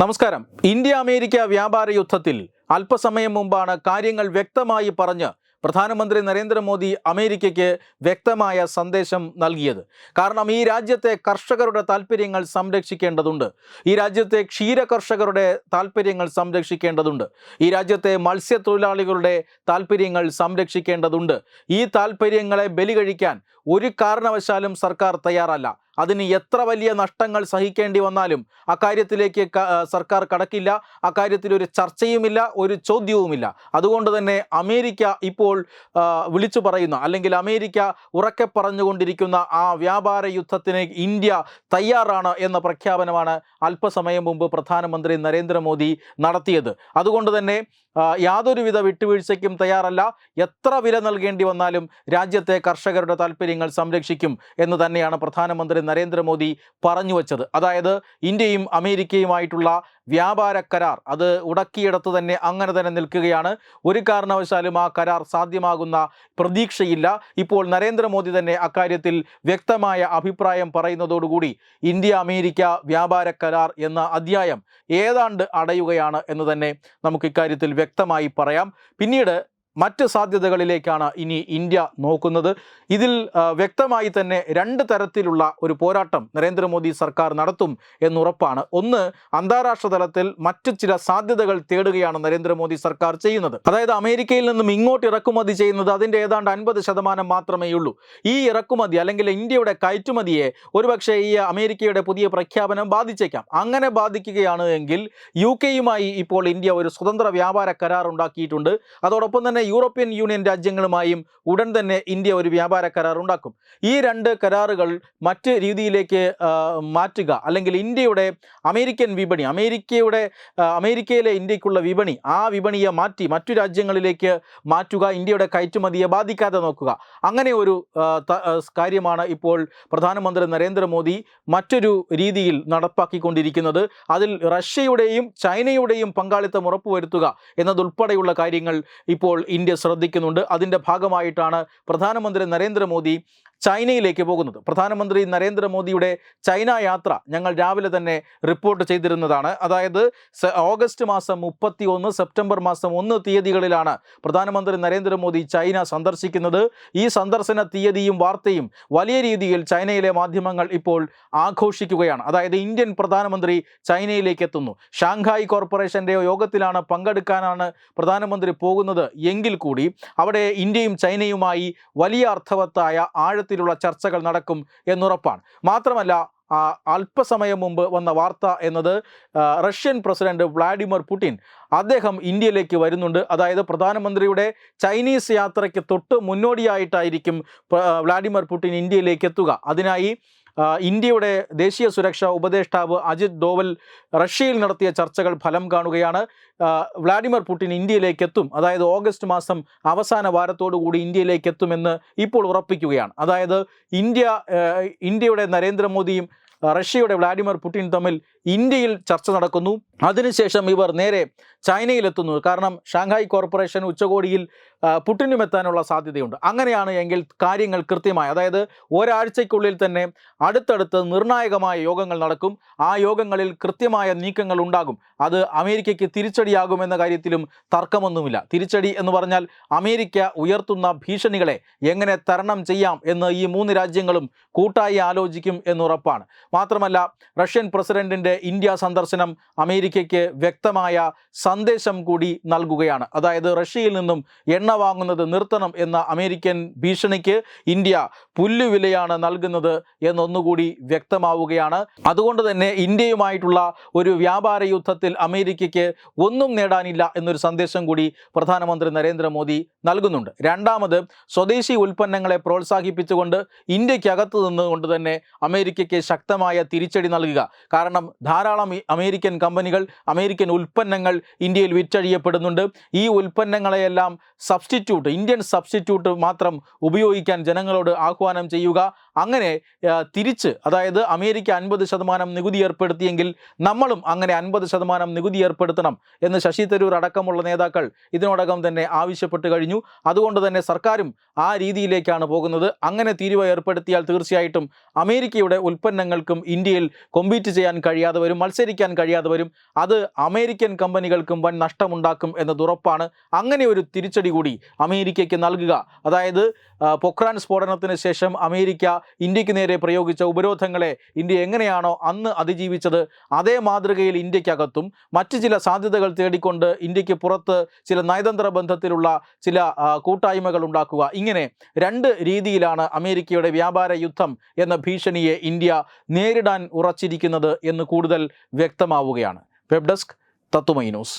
നമസ്കാരം. India America വ്യാപാര യുദ്ധത്തിൽ അല്പസമയം മുമ്പാണ് കാര്യങ്ങൾ വ്യക്തമായി പറഞ്ഞ് പ്രധാനമന്ത്രി നരേന്ദ്രമോദി അമേരിക്കയ്ക്ക് വ്യക്തമായ സന്ദേശം നൽകിയത്. കാരണം ഈ രാജ്യത്തെ കർഷകരുടെ താല്പര്യങ്ങൾ സംരക്ഷിക്കേണ്ടതുണ്ട്. ഈ രാജ്യത്തെ ക്ഷീര കർഷകരുടെ താല്പര്യങ്ങൾ സംരക്ഷിക്കേണ്ടതുണ്ട്. ഈ രാജ്യത്തെ മത്സ്യത്തൊഴിലാളികളുടെ താല്പര്യങ്ങൾ സംരക്ഷിക്കേണ്ടതുണ്ട്. ഈ താല്പര്യങ്ങളെ ബലി കഴിക്കാൻ ഒരു കാരണവശാലും സർക്കാർ തയ്യാറല്ല. അതിന് എത്ര വലിയ നഷ്ടങ്ങൾ സഹിക്കേണ്ടി വന്നാലും അക്കാര്യത്തിലേക്ക് സർക്കാർ കടക്കില്ല അക്കാര്യത്തിൽ ഒരു ചർച്ചയുമില്ല ഒരു ചോദ്യവുമില്ല. അതുകൊണ്ട് തന്നെ അമേരിക്ക ഇപ്പോൾ വിളിച്ചു പറയുന്ന. അല്ലെങ്കിൽ അമേരിക്ക ഉറക്കെ പറഞ്ഞുകൊണ്ടിരിക്കുന്ന ആ വ്യാപാര യുദ്ധത്തിന് ഇന്ത്യ തയ്യാറാണ് എന്ന പ്രഖ്യാപനമാണ് അല്പസമയം മുമ്പ് പ്രധാനമന്ത്രി നരേന്ദ്രമോദി നടത്തിയത്. അതുകൊണ്ട് തന്നെ യാതൊരുവിധ വിട്ടുവീഴ്ചയ്ക്കും തയ്യാറല്ല. എത്ര വില നൽകേണ്ടി വന്നാലും രാജ്യത്തെ കർഷകരുടെ താല്പര്യങ്ങൾ സംരക്ഷിക്കും എന്ന് തന്നെയാണ് പ്രധാനമന്ത്രി നരേന്ദ്രമോദി പറഞ്ഞു വച്ചത്. അതായത് ഇന്ത്യയും അമേരിക്കയുമായിട്ടുള്ള വ്യാപാര കരാർ അത് ഉടക്കിയിടത്ത് തന്നെ അങ്ങനെ തന്നെ നിൽക്കുകയാണ്. ഒരു കാരണവശാലും ആ കരാർ സാധ്യമാകുന്ന പ്രതീക്ഷയില്ല. ഇപ്പോൾ നരേന്ദ്രമോദി തന്നെ അക്കാര്യത്തിൽ വ്യക്തമായ അഭിപ്രായം പറയുന്നതോടുകൂടി ഇന്ത്യ അമേരിക്ക വ്യാപാര കരാർ എന്ന അധ്യായം ഏതാണ്ട് അടയുകയാണ് എന്ന് തന്നെ നമുക്ക് ഇക്കാര്യത്തിൽ വ്യക്തമായി പറയാം. പിന്നീട് മറ്റ് സാധ്യതകളിലേക്കാണ് ഇനി ഇന്ത്യ നോക്കുന്നത്. ഇതിൽ വ്യക്തമായി തന്നെ രണ്ട് തരത്തിലുള്ള ഒരു പോരാട്ടം നരേന്ദ്രമോദി സർക്കാർ നടത്തും എന്നുറപ്പാണ്. ഒന്ന് അന്താരാഷ്ട്ര തലത്തിൽ മറ്റു ചില സാധ്യതകൾ തേടുകയാണ് നരേന്ദ്രമോദി സർക്കാർ ചെയ്യുന്നത്. അതായത് അമേരിക്കയിൽ നിന്നും ഇങ്ങോട്ട് ഇറക്കുമതി ചെയ്യുന്നത് അതിന്റെ ഏതാണ്ട് അൻപത് ശതമാനം മാത്രമേ ഉള്ളൂ. ഈ ഇറക്കുമതി അല്ലെങ്കിൽ ഇന്ത്യയുടെ കയറ്റുമതിയെ ഒരുപക്ഷെ ഈ അമേരിക്കയുടെ പുതിയ പ്രഖ്യാപനം ബാധിച്ചേക്കാം. അങ്ങനെ ബാധിക്കുകയാണ് എങ്കിൽ യു ഇപ്പോൾ ഇന്ത്യ ഒരു സ്വതന്ത്ര വ്യാപാര കരാർ ഉണ്ടാക്കിയിട്ടുണ്ട്. അതോടൊപ്പം തന്നെ യൂറോപ്യൻ യൂണിയൻ രാജ്യങ്ങളുമായും ഉടൻ തന്നെ ഇന്ത്യ ഒരു വ്യാപാര കരാർ ഉണ്ടാക്കും. ഈ രണ്ട് കരാറുകൾ മറ്റ് രീതിയിലേക്ക് മാറ്റുക അല്ലെങ്കിൽ ഇന്ത്യയുടെ അമേരിക്കൻ വിപണി അമേരിക്കയുടെ അമേരിക്കയിലെ ഇന്ത്യക്കുള്ള വിപണി ആ വിപണിയെ മാറ്റി മറ്റു രാജ്യങ്ങളിലേക്ക് മാറ്റുക ഇന്ത്യയുടെ കയറ്റുമതിയെ ബാധിക്കാതെ നോക്കുക. അങ്ങനെ ഒരു കാര്യമാണ് ഇപ്പോൾ പ്രധാനമന്ത്രി നരേന്ദ്രമോദി മറ്റൊരു രീതിയിൽ നടപ്പാക്കിക്കൊണ്ടിരിക്കുന്നത്. അതിൽ റഷ്യയുടെയും ചൈനയുടെയും പങ്കാളിത്തം ഉറപ്പുവരുത്തുക എന്നതുൾപ്പെടെയുള്ള കാര്യങ്ങൾ ഇപ്പോൾ ഇന്ത്യ ശ്രദ്ധിക്കുന്നുണ്ട്. അതിന്റെ ഭാഗമായിട്ടാണ് പ്രധാനമന്ത്രി നരേന്ദ്രമോദി ചൈനയിലേക്ക് പോകുന്നത്. പ്രധാനമന്ത്രി നരേന്ദ്രമോദിയുടെ ചൈന യാത്ര ഞങ്ങൾ രാവിലെ തന്നെ റിപ്പോർട്ട് ചെയ്തിരുന്നതാണ്. അതായത് ഓഗസ്റ്റ് മാസം മുപ്പത്തി ഒന്ന് സെപ്റ്റംബർ മാസം ഒന്ന് തീയതികളിലാണ് പ്രധാനമന്ത്രി നരേന്ദ്രമോദി ചൈന സന്ദർശിക്കുന്നത്. ഈ സന്ദർശന തീയതിയും വാർത്തയും വലിയ രീതിയിൽ ചൈനയിലെ മാധ്യമങ്ങൾ ഇപ്പോൾ ആഘോഷിക്കുകയാണ്. അതായത് ഇന്ത്യൻ പ്രധാനമന്ത്രി ചൈനയിലേക്ക് എത്തുന്നു. ഷാങ്ഹായ് കോർപ്പറേഷന്റെ യോഗത്തിലാണ് പങ്കെടുക്കാനാണ് പ്രധാനമന്ത്രി പോകുന്നത്. എങ്കിൽ കൂടി അവിടെ ഇന്ത്യയും ചൈനയുമായി വലിയ അർത്ഥവത്തായ ആഴത്തിലുള്ള ചർച്ചകൾ നടക്കും എന്നുറപ്പാണ്. മാത്രമല്ല അല്പസമയം മുമ്പ് വന്ന വാർത്ത എന്നത് റഷ്യൻ പ്രസിഡന്റ് വ്ളാഡിമിർ പുടിൻ അദ്ദേഹം ഇന്ത്യയിലേക്ക് വരുന്നുണ്ട്. അതായത് പ്രധാനമന്ത്രിയുടെ ചൈനീസ് യാത്രയ്ക്ക് തൊട്ട് മുന്നോടിയായിട്ടായിരിക്കും വ്ളാഡിമിർ പുടിൻ ഇന്ത്യയിലേക്ക് എത്തുക. അതിനായി ഇന്ത്യയുടെ ദേശീയ സുരക്ഷാ ഉപദേഷ്ടാവ് അജിത് ഡോവൽ റഷ്യയിൽ നടത്തിയ ചർച്ചകൾ ഫലം കാണുകയാണ്. വ്ളാഡിമിർ പുടിൻ ഇന്ത്യയിലേക്ക് എത്തും അതായത് ഓഗസ്റ്റ് മാസം അവസാന കൂടി ഇന്ത്യയിലേക്ക് എത്തുമെന്ന് ഇപ്പോൾ ഉറപ്പിക്കുകയാണ്. അതായത് ഇന്ത്യ ഇന്ത്യയുടെ നരേന്ദ്രമോദിയും റഷ്യയുടെ വ്ളാഡിമിർ പുടിൻ തമ്മിൽ ഇന്ത്യയിൽ ചർച്ച നടക്കുന്നു. അതിനുശേഷം ഇവർ നേരെ ചൈനയിലെത്തുന്നു. കാരണം ഷാങ്ഹായ് കോർപ്പറേഷൻ ഉച്ചകോടിയിൽ ആ, പുടിനും എത്താനുള്ള സാധ്യതയുണ്ട്. അങ്ങനെയാണ് എങ്കിൽ കാര്യങ്ങൾ കൃത്യമായി. അതായത് ഒരാഴ്ചയ്ക്കുള്ളിൽ തന്നെ അടുത്തടുത്ത് നിർണായകമായ യോഗങ്ങൾ നടക്കും. ആ യോഗങ്ങളിൽ കൃത്യമായ നീക്കങ്ങൾ ഉണ്ടാകും. അത് അമേരിക്കയ്ക്ക് തിരിച്ചടിയാകുമെന്ന കാര്യത്തിലും തർക്കമൊന്നുമില്ല. തിരിച്ചടി എന്ന് പറഞ്ഞാൽ അമേരിക്ക ഉയർത്തുന്ന ഭീഷണികളെ എങ്ങനെ തരണം ചെയ്യാം എന്ന് ഈ മൂന്ന് രാജ്യങ്ങളും കൂട്ടായി ആലോചിക്കും എന്നുറപ്പാണ്. മാത്രമല്ല റഷ്യൻ പ്രസിഡന്റിന്റെ ഇന്ത്യ സന്ദർശനം അമേരിക്കയ്ക്ക് വ്യക്തമായ സന്ദേശം കൂടി നൽകുകയാണ്. അതായത് റഷ്യയിൽ നിന്നും എണ്ണ വാങ്ങുന്നത് നിർത്തണം എന്ന അമേരിക്കൻ ഭീഷണിക്ക് ഇന്ത്യ പുല്ലുവിലയാണ് നൽകുന്നത് എന്നൊന്നുകൂടി വ്യക്തമാവുകയാണ്. അതുകൊണ്ട് തന്നെ ഇന്ത്യയുമായിട്ടുള്ള ഒരു വ്യാപാര യുദ്ധത്തിൽ അമേരിക്കയ്ക്ക് ഒന്നും നേടാനില്ല എന്നൊരു സന്ദേശം കൂടി പ്രധാനമന്ത്രി നരേന്ദ്രമോദി നൽകുന്നുണ്ട്. രണ്ടാമത് സ്വദേശി ഉൽപ്പന്നങ്ങളെ പ്രോത്സാഹിപ്പിച്ചുകൊണ്ട് ഇന്ത്യക്കകത്ത് നിന്നുകൊണ്ട് തന്നെ അമേരിക്കയ്ക്ക് ശക്തമായ തിരിച്ചടി നൽകുക. കാരണം ധാരാളം അമേരിക്കൻ കമ്പനികൾ അമേരിക്കൻ ഉൽപ്പന്നങ്ങൾ ഇന്ത്യയിൽ വിറ്റഴിയപ്പെടുന്നുണ്ട്. ഈ ഉൽപ്പന്നങ്ങളെയെല്ലാം സബ്സ്റ്റിറ്റ്യൂട്ട് ഇന്ത്യൻ സബ്സ്റ്റിറ്റ്യൂട്ട് മാത്രം ഉപയോഗിക്കാൻ ജനങ്ങളോട് ആഹ്വാനം ചെയ്യുക. അങ്ങനെ തിരിച്ച് അതായത് അമേരിക്ക അൻപത് ശതമാനം നികുതി ഏർപ്പെടുത്തിയെങ്കിൽ നമ്മളും അങ്ങനെ അൻപത് ശതമാനം നികുതി ഏർപ്പെടുത്തണം എന്ന് ശശി തരൂർ അടക്കമുള്ള നേതാക്കൾ ഇതിനോടകം തന്നെ ആവശ്യപ്പെട്ട് കഴിഞ്ഞു. അതുകൊണ്ട് തന്നെ സർക്കാരും ആ രീതിയിലേക്കാണ് പോകുന്നത്. അങ്ങനെ തീരുവ ഏർപ്പെടുത്തിയാൽ തീർച്ചയായിട്ടും അമേരിക്കയുടെ ഉൽപ്പന്നങ്ങൾക്കും ഇന്ത്യയിൽ കൊമ്പീറ്റ് ചെയ്യാൻ കഴിയാതെ വരും മത്സരിക്കാൻ കഴിയാതെ വരും. അത് അമേരിക്കൻ കമ്പനികൾക്കും വൻ നഷ്ടമുണ്ടാക്കും എന്നത് ഉറപ്പാണ്. അങ്ങനെ ഒരു തിരിച്ചടി കൂടി അമേരിക്കയ്ക്ക് നൽകുക. അതായത് പൊക്രാൻ സ്ഫോടനത്തിന് ശേഷം അമേരിക്ക ഇന്ത്യയ്ക്ക് നേരെ പ്രയോഗിച്ച ഉപരോധങ്ങളെ ഇന്ത്യ എങ്ങനെയാണോ അന്ന് അതിജീവിച്ചത് അതേ മാതൃകയിൽ ഇന്ത്യക്കകത്തും മറ്റ് ചില സാധ്യതകൾ തേടിക്കൊണ്ട് ഇന്ത്യയ്ക്ക് പുറത്ത് ചില നയതന്ത്ര ബന്ധത്തിലുള്ള ചില കൂട്ടായ്മകൾ ഉണ്ടാക്കുക. ഇങ്ങനെ രണ്ട് രീതിയിലാണ് അമേരിക്കയുടെ വ്യാപാര യുദ്ധം എന്ന ഭീഷണിയെ ഇന്ത്യ നേരിടാൻ ഉറച്ചിരിക്കുന്നത് എന്ന് കൂടുതൽ വ്യക്തമാവുകയാണ്. Web desk Tatwamayi news.